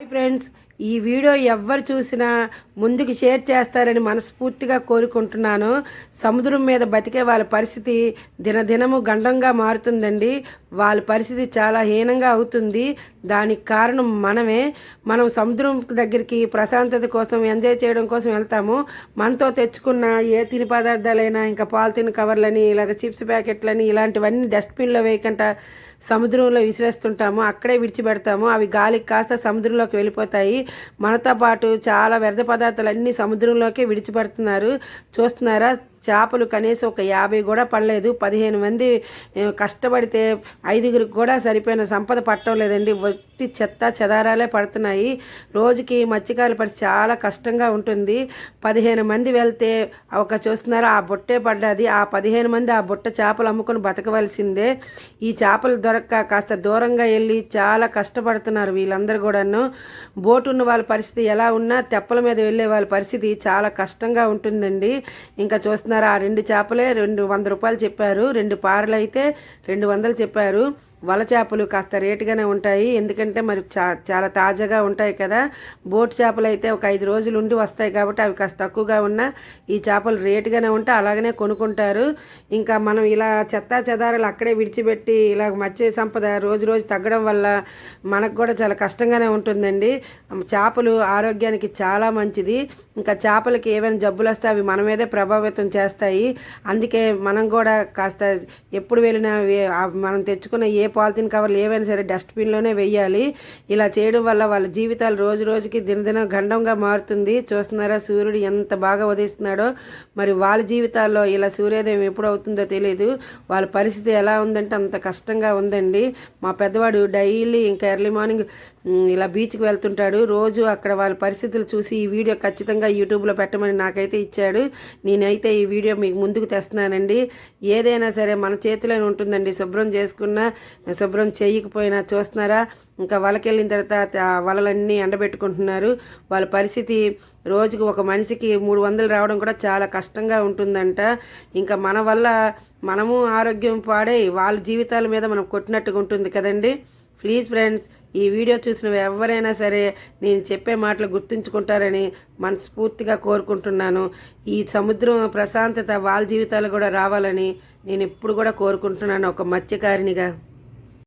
Hi friends ఈ video ఎవ్వరు చూసినా ముందుకు షేర్ చేస్తారని మనస్ఫూర్తిగా కోరుకుంటున్నాను. సముద్రం మీద బతికే వాళ్ళ పరిస్థితి దినదినము గండంగా మారుతుందండి. వాళ్ళ పరిస్థితి చాలా హీనంగా అవుతుంది. దానికి కారణం మనమే. మనం సముద్రం దగ్గరికి ప్రశాంతత కోసం ఎంజాయ్ చేయడం కోసం వెళ్తాము. మనతో తెచ్చుకున్న ఏ తిని పదార్థాలైనా ఇంకా పాలిథిన్ కవర్లని ఇలాగ చిప్స్ ప్యాకెట్లని ఇలాంటివన్నీ డస్ట్బిన్లో వేయకుండా సముద్రంలో విసిరేస్తుంటాము. అక్కడే విడిచిపెడతాము. అవి గాలికి కాస్త సముద్రంలోకి వెళ్ళిపోతాయి. మనతో పాటు చాలా వ్యర్థ పదార్థాలు అన్నీ సముద్రంలోకి విడిచిపెడుతున్నారు. చూస్తున్నారా? చేపలు కనీసం ఒక యాభై కూడా పడలేదు. పదిహేను మంది కష్టపడితే ఐదుగురికి కూడా సరిపోయిన సంపద పట్టడం లేదండి. వట్టి చెత్త చెదారాలే పడుతున్నాయి. రోజుకి మత్స్యకారుల పరిస్థితి చాలా కష్టంగా ఉంటుంది. పదిహేను మంది వెళ్తే ఒక చూస్తున్నారు ఆ బుట్టే పడ్డది. ఆ పదిహేను మంది ఆ బుట్ట చేపలు అమ్ముకొని బతకవలసిందే. ఈ చేపలు దొరక్క కాస్త దూరంగా వెళ్ళి చాలా కష్టపడుతున్నారు వీళ్ళందరూ కూడాను. బోటు ఉన్న వాళ్ళ పరిస్థితి ఎలా ఉన్నా తెప్పల మీద వెళ్ళే వాళ్ళ పరిస్థితి చాలా కష్టంగా ఉంటుందండి. ఇంకా చూస్తున్నారు ఆ రెండు చేపలే రెండు వంద రూపాయలు చెప్పారు. రెండు పారలు అయితే రెండు వందలు చెప్పారు. వల చేపలు కాస్త రేటుగానే ఉంటాయి. ఎందుకంటే మరి చా చాలా తాజాగా ఉంటాయి కదా. బోట్ చేపలు అయితే ఒక ఐదు రోజులు ఉండి వస్తాయి కాబట్టి అవి కాస్త తక్కువగా ఉన్నా ఈ చేపలు రేటుగానే ఉంటే అలాగనే కొనుక్కుంటారు. ఇంకా మనం ఇలా చెత్తా చెదారాలు అక్కడే విడిచిపెట్టి ఇలా మత్స్య సంపద రోజు రోజు తగ్గడం వల్ల మనకు కూడా చాలా కష్టంగానే ఉంటుందండి. చేపలు ఆరోగ్యానికి చాలా మంచిది. ఇంకా చేపలకి ఏవైనా జబ్బులు వస్తే అవి మన మీదే ప్రభావితం చేస్తాయి. అందుకే మనం కూడా కాస్త ఎప్పుడు వెళ్ళినా మనం తెచ్చుకున్న ఏ పాలిథిన్ కవర్లు ఏవైనా సరే డస్ట్బిన్లోనే వెయ్యాలి ఇలా చేయడం వల్ల వాళ్ళ జీవితాలు రోజు రోజుకి దినదిన గండంగా మారుతుంది. చూస్తున్నారా? సూర్యుడు ఎంత బాగా ఉదయిస్తున్నాడో. మరి వాళ్ళ జీవితాల్లో ఇలా సూర్యోదయం ఎప్పుడు అవుతుందో తెలియదు వాళ్ళ పరిస్థితి ఎలా ఉందంటే అంత కష్టంగా ఉందండి. మా పెద్దవాడు డైలీ ఇంకా ఎర్లీ మార్నింగ్ ఇలా బీచ్కి వెళ్తుంటాడు. రోజు అక్కడ వాళ్ళ పరిస్థితులు చూసి ఈ వీడియో ఖచ్చితంగా యూట్యూబ్లో పెట్టమని నాకైతే ఇచ్చాడు. నేనైతే ఈ వీడియో మీకు ముందుకు తెస్తున్నానండి. ఏదైనా సరే మన చేతిలోనే ఉంటుందండి. శుభ్రం చేసుకున్నా శుభ్రం చేయకపోయినా చూస్తున్నారా? ఇంకా వలకెళ్ళిన తర్వాత వలలన్నీ ఎండబెట్టుకుంటున్నారు. వాళ్ళ పరిస్థితి రోజుకు ఒక మనిషికి మూడు వందలు రావడం కూడా చాలా కష్టంగా ఉంటుందంట. ఇంకా మన వల్ల మనము ఆరోగ్యం పాడై వాళ్ళ జీవితాల మీద మనం కొట్టినట్టుగా ఉంటుంది కదండి. ప్లీజ్ ఫ్రెండ్స్ ఈ వీడియో చూసిన ఎవరైనా సరే నేను చెప్పే మాటలు గుర్తుంచుకుంటారని మనస్ఫూర్తిగా కోరుకుంటున్నాను. ఈ సముద్రం ప్రశాంతత వాళ్ళ జీవితాలు కూడా రావాలని నేను ఎప్పుడు కూడా కోరుకుంటున్నాను ఒక మత్స్యకారినిగా